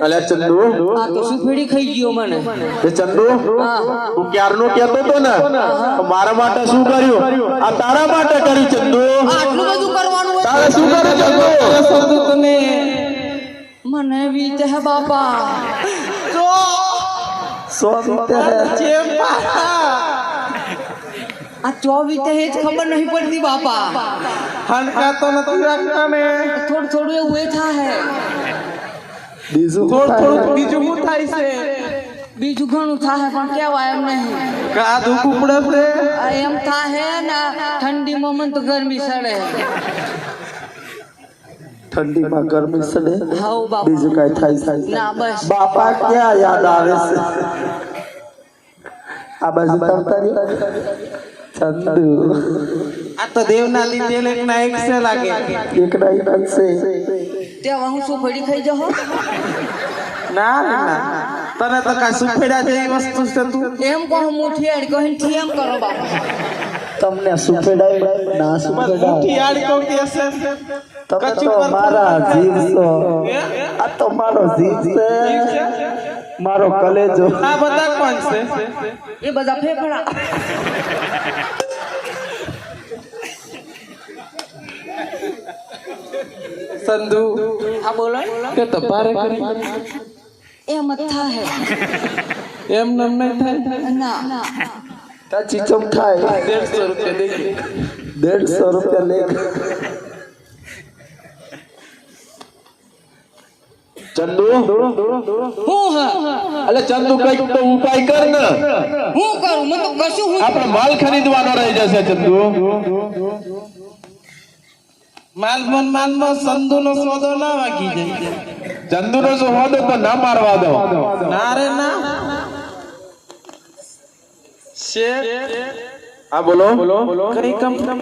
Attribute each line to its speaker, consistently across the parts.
Speaker 1: અલ્યા ચંદુ
Speaker 2: આ તો સુફેડી ખાઈ ગયો મને
Speaker 1: એ ચંદુ તું ક્યારનો કહેતો તો ને મારા માટે શું કર્યું આ તારા માટે કર્યું ચંદુ
Speaker 2: આટલું બધું કરવાનું હોય
Speaker 1: તારે શું કર્યું ચંદુ
Speaker 2: તમે મને વીતે હે બાપા આ ચોવીતે હે જ ખબર નહીં પડતી બાપા
Speaker 3: હણકા તો નથી રાખતા ને
Speaker 2: થોડું થોડું એવું એ થાય.
Speaker 3: થોડું થોડું બીજું શું થાય છે?
Speaker 2: બીજું ઘણું થાય પણ કેવાય એમ નહીં.
Speaker 3: કા દુખ ઉપડે છે?
Speaker 2: એમ થાય ને ઠંડીમાં મન તો ગરમી સડે.
Speaker 4: ઠંડીમાં ગરમી સડે?
Speaker 2: હાઉ બાપા.
Speaker 4: બીજું કઈ થાય થાય
Speaker 2: ના બસ.
Speaker 4: બાપા ક્યાં યાદ આવે છે? આ બાજુ ચંદુ.
Speaker 3: આ તો દેવના લીધેલ એક ના એક છે લાગે
Speaker 4: એક નહીં બનશે
Speaker 2: ત્યાં હું શું ફડી ખાઈ જાઉં
Speaker 3: ના ના તને તો કઈ સુફેડા જેવી વસ્તુ છે તું?
Speaker 2: એમ કહું મુઠી અડ કહી થી એમ કરો બાપા.
Speaker 4: તમને સુફેડા ના સુફેડા
Speaker 3: કહો કહું કે છે.
Speaker 4: તમે તો મારા જીવ છો. આ તો મારો જીવ છે. મારો કલેજો.
Speaker 3: આ બધા કોણ છે?
Speaker 2: એ બધા ફેફડા.
Speaker 3: સંધુ
Speaker 2: હા બોલો
Speaker 3: કે તપારે કરી
Speaker 2: એમ જ થાય
Speaker 3: એમ નમ નહીં થાય
Speaker 2: ના
Speaker 4: તા ચીચમ થાય
Speaker 3: દેડસો રૂપિયા દઈ દે.
Speaker 4: દેડસો રૂપિયા લેખ
Speaker 1: ચંદુ
Speaker 2: હું હ
Speaker 1: અલે ચંદુ કંઈક તો ઉપાય કર ને
Speaker 2: હું કરું મને તો કશું હું
Speaker 1: આપણે માલ ખરીદવાનો રહી જશે ચંદુ
Speaker 3: માલ મન માલ સંધુ નો સોદો ના વાગી જાય.
Speaker 1: ચંદુ નો જો તો ના મારવા દો.
Speaker 3: ના રે ના. શેઠ
Speaker 1: હા બોલો. બોલો.
Speaker 3: કઈ કંપની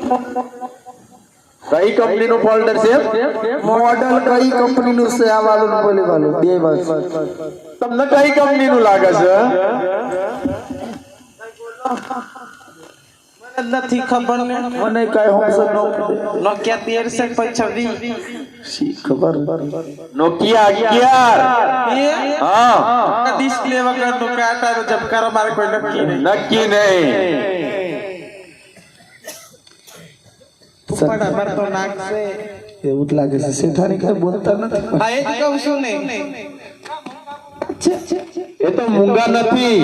Speaker 1: કઈ કંપની નું ફોલ્ડર છે?
Speaker 4: મોડલ કઈ કંપની નું છે? આ વાળું ને બોલી વાળું. બે બસ
Speaker 1: તમને કઈ કંપની નું લાગે છે?
Speaker 3: નથી ખબર ને?
Speaker 4: મને કઈ હોમસર નો
Speaker 3: નોકિયા તેરસો પછવી
Speaker 4: શી ખબર?
Speaker 1: નોકિયા અગિયાર. હા.
Speaker 3: ડિસ્પ્લે વગરનું કાંટા નું ઝબકારો મારે કોઈ નક્કી નહીં.
Speaker 1: નક્કી નહીં.
Speaker 4: એવું જ લાગે છે. શેઠાણી કઈ બોલતા નથી.
Speaker 3: હા એ જ કહું છું ને.
Speaker 1: એ તો મૂંગા નથી.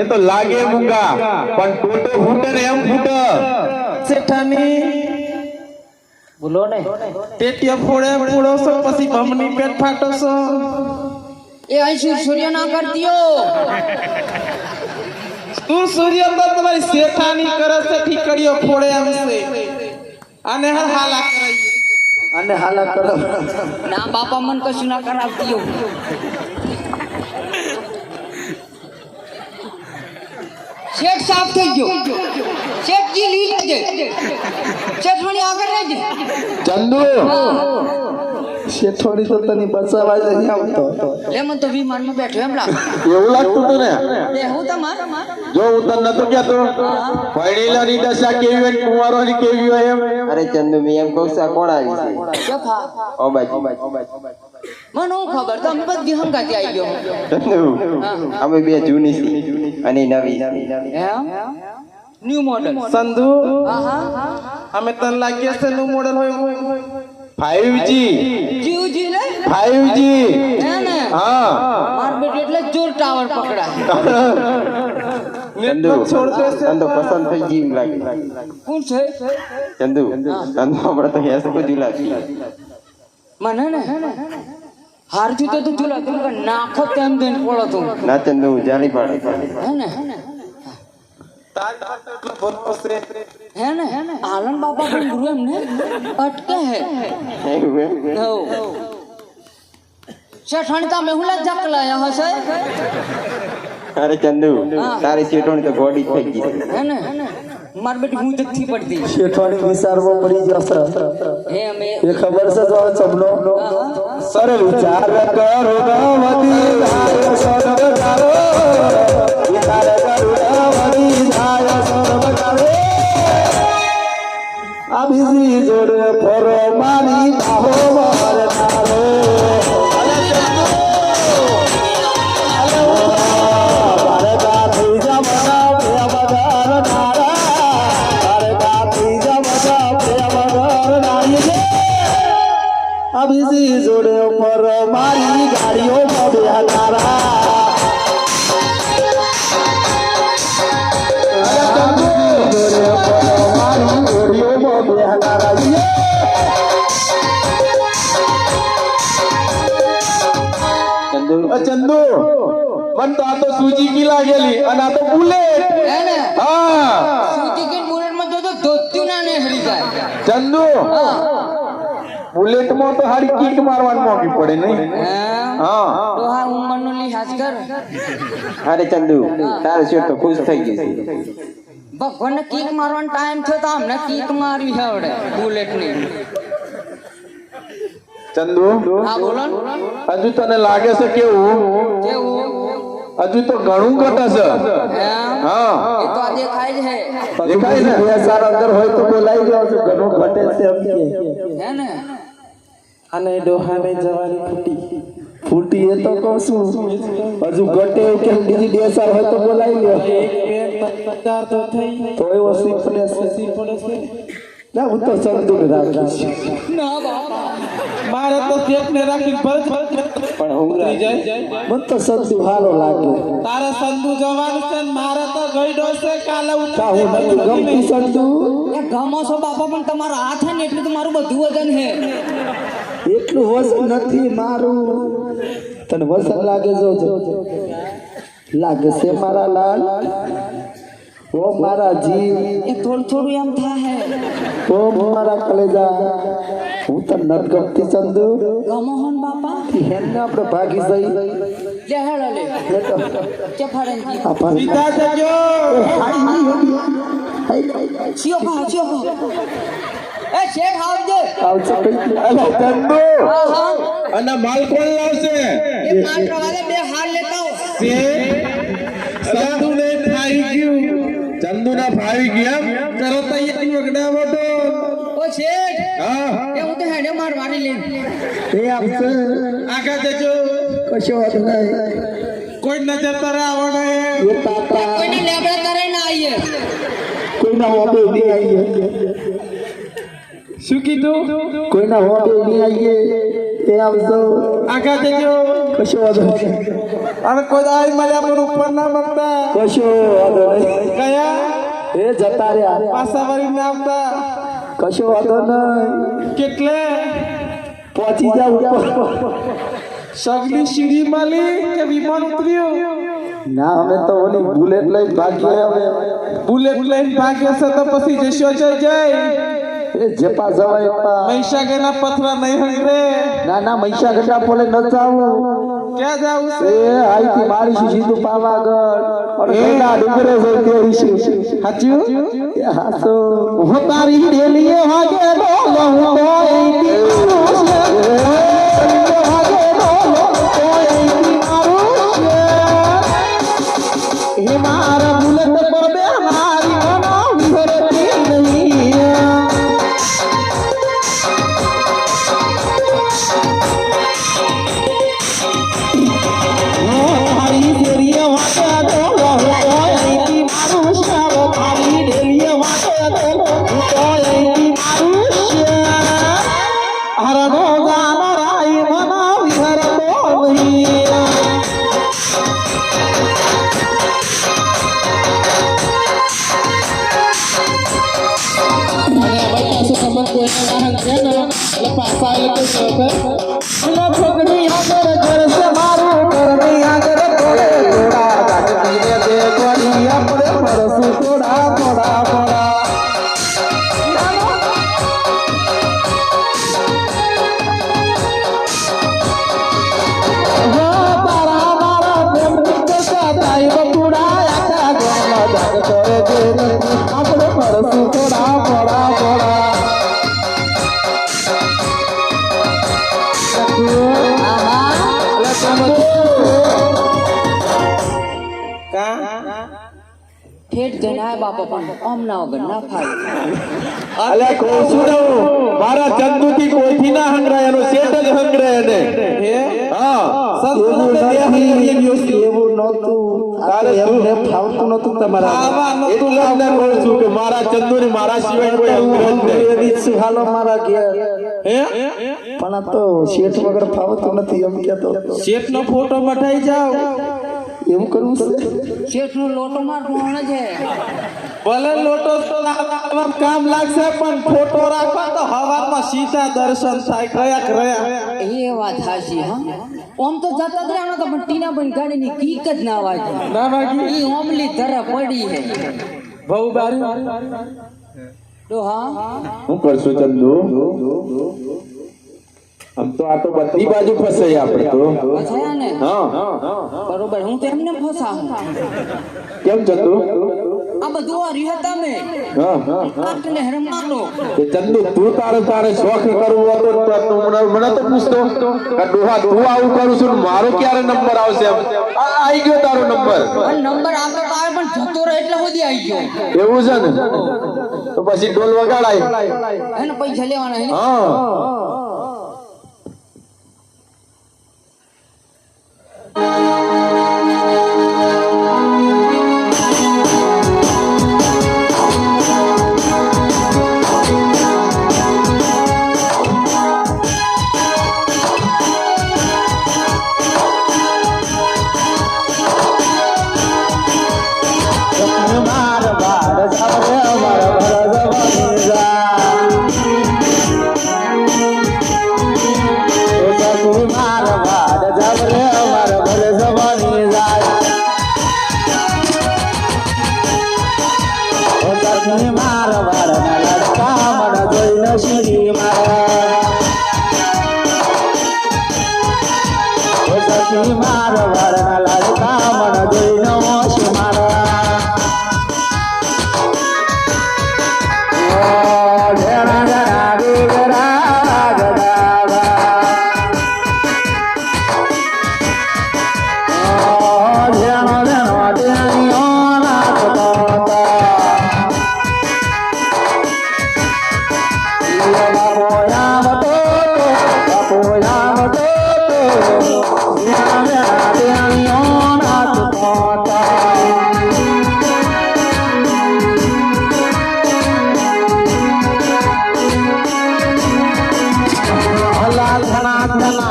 Speaker 1: એ તો લાગે મૂંગા. પણ ટોટો ફૂટે ને એમ ફૂટે.
Speaker 3: શેઠાની.
Speaker 2: બોલો ને.
Speaker 3: ટેટીઓ ફોડે ફોડો છો પછી ભમની પેટ ફાટો છો.
Speaker 2: એ અહીં સૂર સૂર્ય ના કરતીઓ
Speaker 3: તું સૂર્ય તો તમારી શેઠાની કરે છે ઠીકડીઓ ફોડે એમ છે. અને હા હાલા કરાઈએ.
Speaker 4: અને હાલા કરો
Speaker 2: ના બાપા મને કશું ના કરાવતીઓ શેઠ સાફ થઈ ગયો. શેઠજી લી લેજે શેઠવાણી આગળ રહેજે.
Speaker 1: ચંદુ!
Speaker 4: શેઠવાણી તો તને બચાવવા જ નહીં આવતો.
Speaker 2: લે તો વિમાનમાં બેઠો એમ લાગે.
Speaker 1: એવું લાગતું હતું ને?
Speaker 2: હું તમાર?
Speaker 1: જો હું તને નતો કહેતો. ભણેલા ની દશા કેવી હોય ને કુંવારોની કેવી હોય એમ?
Speaker 5: અરે ચંદુ મેં એમ કહું છું આ કોણ આવી છે?
Speaker 2: ઓ
Speaker 5: ઓબાજી
Speaker 2: મને હું ખબર તમે બધી હંગાતી આવી ગયો.
Speaker 5: ચંદુ અમે બે જૂની છીએ અને નવી
Speaker 2: ન્યુ મોડલ
Speaker 3: સંધુ
Speaker 2: હા હા
Speaker 3: અમે તને લાગીએ છે નું મોડેલ હોય
Speaker 1: ફાઈવ જી
Speaker 2: જીવ જી લે
Speaker 1: ફાઈવ જી
Speaker 2: હા. માર બેટી એટલે જોર ટાવર પકડાય.
Speaker 5: ચંદુ ચંદુ પસંદ થઈ જીવ લાગે.
Speaker 2: કોણ છે?
Speaker 5: ચંદુ ચંદુ આપણે તો હેસ બધું લાગી.
Speaker 2: મને ને હાર જીતો તો ઝુલા તું નાખો તેમ દેન પડો તું.
Speaker 5: ના ચંદુ જાણી પાડે.
Speaker 2: હે ને? હે ને? આલન બાપા પણ ગુરુ એમ ને? અટકે હે.
Speaker 5: હે એમ?
Speaker 2: શેઠાણી તમે હું લા જકલાયા હશે?
Speaker 5: અરે ચંદુ તારી શેઠોણી તો ગોડી થઈ ગઈ.
Speaker 2: હે ને? માર બેટી હું જથ્થી પડતી.
Speaker 4: શેઠવાણી વિચારવો પડી જશે
Speaker 2: એ અમે
Speaker 4: એ ખબર છે તો સબનો સર વિચાર કરો ગવતી ધાય સર્વ કરો વિચાર કરો વળી ધાય સર્વ કરો આ બીજી જોડે ફરો મારી દાહો
Speaker 5: ચંદુ.
Speaker 1: અ તો આ તો સુઝુકી લાગેલી અને આ તો બુલેટ.
Speaker 2: હા સુઝુકી બુલેટમાં તો તો ધોત્યું ના નીકળી જાય.
Speaker 1: ચંદુ. બુલેટમાં તો હારી કીક મારવાની મોકી પડે નહીં.
Speaker 2: હે?
Speaker 1: હા.
Speaker 2: ડોહા ઉંમરનો લિહાજ કર.
Speaker 5: અરે ચંદુ તારે શેઠ તો ખુશ થઈ ગઈ
Speaker 2: ભગવાન કીક મારવાનો ટાઈમ થયો તો અમને કીક મારવી આવડે બુલેટની.
Speaker 1: ચંદુ?
Speaker 2: બોલો
Speaker 1: હજુ તને લાગે છે કેવું? હજુ તો ઘણું ઘટે છે.
Speaker 2: હે?
Speaker 1: હા.
Speaker 2: એ તો આ દેખાય
Speaker 1: ને
Speaker 4: બે સાર અંદર હોય તો બોલાઈ જાવ છો. ઘણું ઘટે છે એમ કે.
Speaker 2: ને?
Speaker 3: અને ડોહાને જવાની ફૂટી
Speaker 4: ફૂટી એ તો કહું છું. હજુ ઘટે કે બીજી બે સાર હોય તો બોલાઈ લ્યો.
Speaker 3: તો
Speaker 4: એવો સીપ પડે છે. ના હું તો ચંદુ રાખીશ.
Speaker 2: ના બાબા
Speaker 3: મારે તો ને રાખી ભરત પણ હું જાય.
Speaker 4: મન તો સંધુ હારો લાગે.
Speaker 3: તારે સંધુ જવાનું છે મારે તો ગઈડો છે કાલે
Speaker 4: કા હું નથી ગમતી સંધુ?
Speaker 2: એ ગમો છો બાપા પણ તમારો હાથ ને એટલું તો મારું બધું વજન હે
Speaker 4: એટલું વજન નથી મારું. તને વજન લાગે જો લાગે છે મારા લાલ? ઓ મારા જીવ
Speaker 2: એ થોડું થોડું એમ થાય હે
Speaker 4: ઓ મારા કલેજા. હું તો નથી ગમતી ચંદુ
Speaker 2: ગમો બાપા.
Speaker 4: હેને આપણે ભાગી જઈ
Speaker 2: લે હેડો લે. કે ફરંગી
Speaker 4: આ
Speaker 3: સીધા જજો.
Speaker 4: હાઈ, હાઈ, હાઈ. હાઈ, હાઈ, હાઈ.
Speaker 2: ચિયો ભા ચિયો ભા એ શેઠ આવજે.
Speaker 4: આવજો કઈ.
Speaker 1: ચંદુ.
Speaker 2: હા હા.
Speaker 1: અને માલ કોણ લાવશે?
Speaker 2: એ પાંચ વાળે બે હાલ લેતા આવો.
Speaker 1: ચંદુ ને ફાવી ગયું. ચંદુ ના ફાવી ગયા?
Speaker 3: કરો તૈયારી વગડા બધો
Speaker 2: ઓ શેઠ.
Speaker 1: હા.
Speaker 2: એ હું તો હેડે મારવાની લઈને.
Speaker 4: એ આવશે
Speaker 3: આગળ જજો
Speaker 4: કશો વાંધો નહીં.
Speaker 3: કોઈ નજર તારા આવડે
Speaker 4: એ? તાતા
Speaker 2: કોઈને લેબડા કરે ના આવીએ.
Speaker 4: કોઈના હોબે નહીં આવીએ.
Speaker 3: શું કીધું?
Speaker 4: કોઈના હોબે નહીં આવીએ. એ આવજો.
Speaker 3: આગળ જજો
Speaker 4: કશો વાંધો
Speaker 3: અને કોઈ દાઈ મળ્યા પણ ઉપર ના મળતા.
Speaker 4: કશો વાંધો નહીં.
Speaker 3: કયા?
Speaker 4: એ જતા રહ્યા.
Speaker 3: પાછા વળીને આવતા.
Speaker 4: કશો વાંધો નહીં.
Speaker 3: કેટલે?
Speaker 4: પહોંચી જાવ ઉપર.
Speaker 3: સગલી સીડી માલી કે વિમાન ઉતર્યું?
Speaker 4: ના અમે તો ઓલી બુલેટ લઈને ભાગીએ હવે
Speaker 3: બુલેટ લઈને ભાગ્યા છે તો પછી જશો જય જય.
Speaker 4: એ જેપા જવાય.
Speaker 3: મહીસાગરના પથરા નહીં હંગરે.
Speaker 4: ના ના મૈસા પોલે ન જાવું.
Speaker 3: ક્યાં જાવું
Speaker 4: એ
Speaker 3: છે
Speaker 4: આઈથી મારીશું સીધું પાવાગઢ. અને કઈના ડુંગરે જઈ તેડીશું
Speaker 3: સાચું
Speaker 4: એ હાસો
Speaker 3: હું તારી ડેલીએ વાગે ડોલો હું તો પાછા
Speaker 2: ઠેઠ જણાય બાપા પણ આમ ના વગર ના ફાય
Speaker 1: અલે કહું છું ને હું, મારા ચંદુ થી કોઈથી ના હંગરાય એનો શેઠ જ હંગરાય એને. હા?
Speaker 4: એવું નથી. એવું નહોતું. આ તો એમને ફાવતું નહોતું તમારા
Speaker 1: એટલું જ તમને કહું છું કે મારા ચંદુ ને મારા સિવાય કોઈ હંગરે જ નહીં.
Speaker 4: એવી જ છું, હાલો મારા ઘેર. હે?
Speaker 3: પણ આ તો શેઠ વગર ફાવતું નથી એમ કહેતો.
Speaker 4: શેઠ નો ફોટો મઠાઈ જાવ
Speaker 3: એવું કરવું છે?
Speaker 2: શેઠ નો લોટો મારવાનો છે.
Speaker 4: ભલે લોટો તો કામ લાગશે પણ ફોટો રાખવા તો હવામાં સીધા દર્શન થાય કયા રહ્યા.
Speaker 2: એ વાત હાચી હા. ઓમ તો જતા જ રહ્યા તો પણ ટીના બન ગાડી ની કીક જ ના વાગી.
Speaker 4: ના વાગી?
Speaker 2: ઈ ઓમલી ધરા પડી હે.
Speaker 4: બહુ બારી.
Speaker 2: તો હા.
Speaker 1: હું કરશું ચંદુ? આમ તો આ તો બધી બાજુ ફસાઈ આપણે તો.
Speaker 2: ફસાયા ને?
Speaker 1: હા.
Speaker 2: બરોબર હું તો એમને ફસા
Speaker 1: કેમ ચંદુ?
Speaker 2: આ બધું આ રહ્યા તમે
Speaker 1: હા.
Speaker 2: હરમાનો.
Speaker 1: તે ચંદુ તું તારે તારે શોખ કરવું હતો તો મને મને તો પૂછતો કે ડોહા તું આવું કરું છું મારો ક્યારે નંબર આવશે આ આવી ગયો તારો નંબર.
Speaker 2: નંબર આપે તો આવે પણ જતો રહે એટલે સુધી આવી ગયો.
Speaker 1: એવું છે ને? તો પછી ઢોલ વગાડાય.
Speaker 2: એને પૈસા લેવાના હે.
Speaker 1: હા.
Speaker 3: માર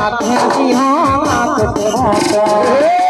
Speaker 3: ઘણા ઘણા ખેતી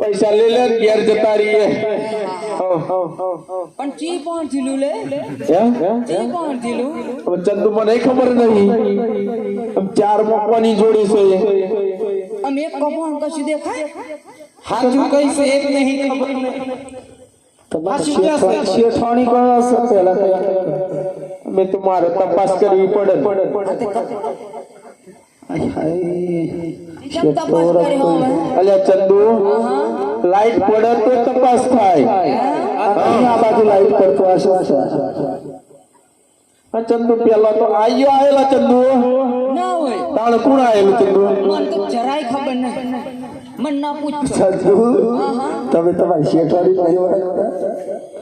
Speaker 4: પૈસા લઈ લે ઘેર જતા રહીએ.
Speaker 2: પણ ચી પણ થીલું લે? ચી પણ
Speaker 4: ચંદુ મને ખબર નહીં. ચાર મૂકવાની જોડી છે.
Speaker 2: આમ એક કપણ કશું દેખાય?
Speaker 3: હાજુ કઈ છે એક નહીં ખબર. નહીં
Speaker 4: તમારે. અમે તપાસ કરવી પડે. અલ્યા ચંદુ લાઈટ પડે તો તપાસ થાય. આ બાજુ લાઈટ પડતો હશે આ ચંદુ પેલા તો આયો આવેલા ચંદુ.
Speaker 2: ના હોય.
Speaker 4: તાણ કોણ આવેલું ચંદુ?
Speaker 2: મને તો જરાય ખબર નહીં. મને ના
Speaker 4: ચંદુ તમે તમારી શેઠાણી પરિવાર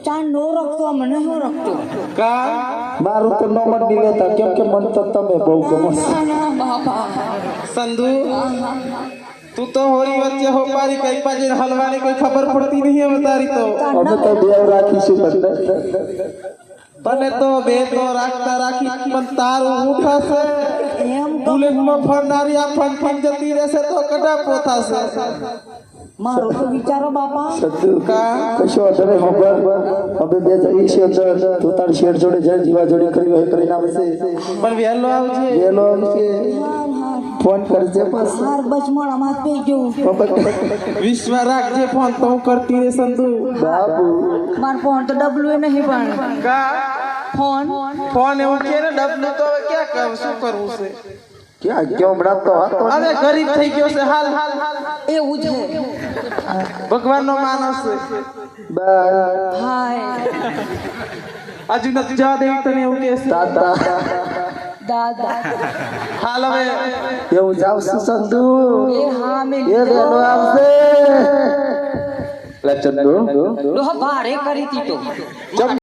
Speaker 2: ચા નો રખતો મને નો રખતો.
Speaker 3: કા?
Speaker 4: મારું તો નંબર નહીં લેતા કેમ કે મને તો તમે બહુ ગમો.
Speaker 2: ના ના
Speaker 3: સંધુ તું તો હોરી વચ્ચે હો પારી કઈ પાછી હલવાની કોઈ ખબર પડતી નહીં હવે તારી તો.
Speaker 4: અમે તો દેવ રાખીશું
Speaker 3: તને તો બે તો રાખતા રાખી પણ તારું ઉઠાશે.
Speaker 2: એમ તો
Speaker 3: બુલેટમાં ફરનારી આ ફન ફન જતી રહેશે તો કડા પોતાશે
Speaker 2: મારો તો વિચારો બાપા.
Speaker 4: સતુ કશો વાંધો હોબર ખબર અમે બે જઈએ છીએ અંદર. તો તાર શેર જોડે જઈને જીવા જોડે કરી હોય કરીને આવશે
Speaker 3: પણ વહેલો આવજે.
Speaker 4: વેલો
Speaker 2: હાર
Speaker 4: ફોન કરજે બસ
Speaker 2: હાર બસ મારા માથ પે ગયું
Speaker 3: વિશ્વ રાખજે ફોન તો હું કરતી રે સંતુ
Speaker 4: બાબુ
Speaker 2: માર ફોન તો ડબલું એ નહીં પણ.
Speaker 3: કા?
Speaker 2: ફોન?
Speaker 3: ફોન એવું કે ને ડબલું તો હવે ક્યાં કરું? શું કરવું છે?
Speaker 4: ક્યાં? ગયો હમણાં તો હતો.
Speaker 3: અરે ગરીબ થઈ ગયો છે. હાલ હાલ હાલ.
Speaker 2: એવું છે.
Speaker 3: ભગવાનનો માનસ છે.
Speaker 4: બસ.
Speaker 2: હાય.
Speaker 3: હજુ નથી જવા દેવી તને એવું કે
Speaker 4: તાતા.
Speaker 2: દાદા.
Speaker 3: હાલ હવે
Speaker 4: છું સંધુ.
Speaker 2: એ હા મેં
Speaker 4: એ વેલો આવશે. લે ચંદુ.
Speaker 2: લોહ ભારે કરી તી. તો